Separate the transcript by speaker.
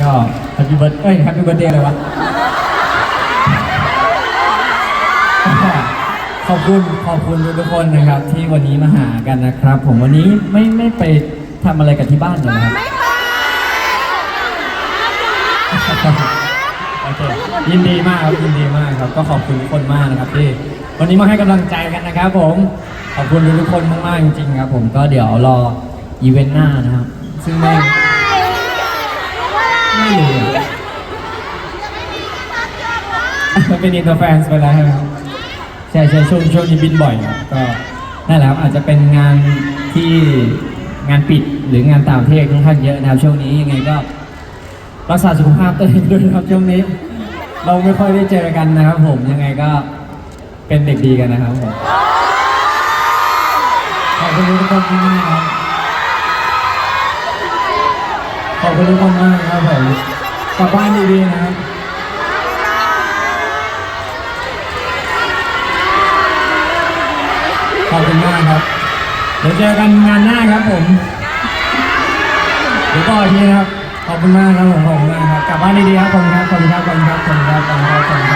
Speaker 1: ก็แฮปปี้เบิร์ดเอ้ยแฮปปี้เบิร์ดเดย์เลยวะ ขอบคุณขอบคุณทุกๆคนนะครับ ที่วันนี้มาหากันนะครับ ผมวันนี้ไม่ไม่ไปทำอะไรกันที่บ้านกันนะครับ โอเคยินดีมากครับยินดีมากครับ ก็ขอบคุณทุกคนมากนะครับที่วันนี้มาให้กำลังใจกันนะครับ ผม ขอบคุณทุกๆคนมากๆจริงๆครับ ผมก็เดี๋ยวรออีเวนต์หน้านะครับ ซึ่งไม่ ไม่รู้อะมันเป็นอินเตอร์แฟนไปแล้วใช่ไหมครับใช่ใช่ช่วงช่วงนี้บินบ่อยครับก็นั่นแหละครับอาจจะเป็นงานที่งานปิดหรืองานต่างประเทศค่อนข้างเยอะนะครับช่วงนี้ยังไงก็รักษาสุขภาพตัวเองด้วยนะครับช่วงนี้ เราไม่ค่อยได้เจอกันนะครับผมยังไงก็เป็นเด็กดีกันนะครับผมขอบคุณทุกคนมาครับขอบ คุณทุกคนมากครับผมกลับบ้านดีๆนะครับขอบคุณมากครับ เดี๋ยวเจอกันงานหน้าครับผมเดี๋ยวต่อทีนะครับ ขอบคุณมากครับผมขอบคุณมากครับ กลับบ้านดีๆครับผมครับขอบคุณครับขอบคุณครับขอบคุณครับขอบคุณครับ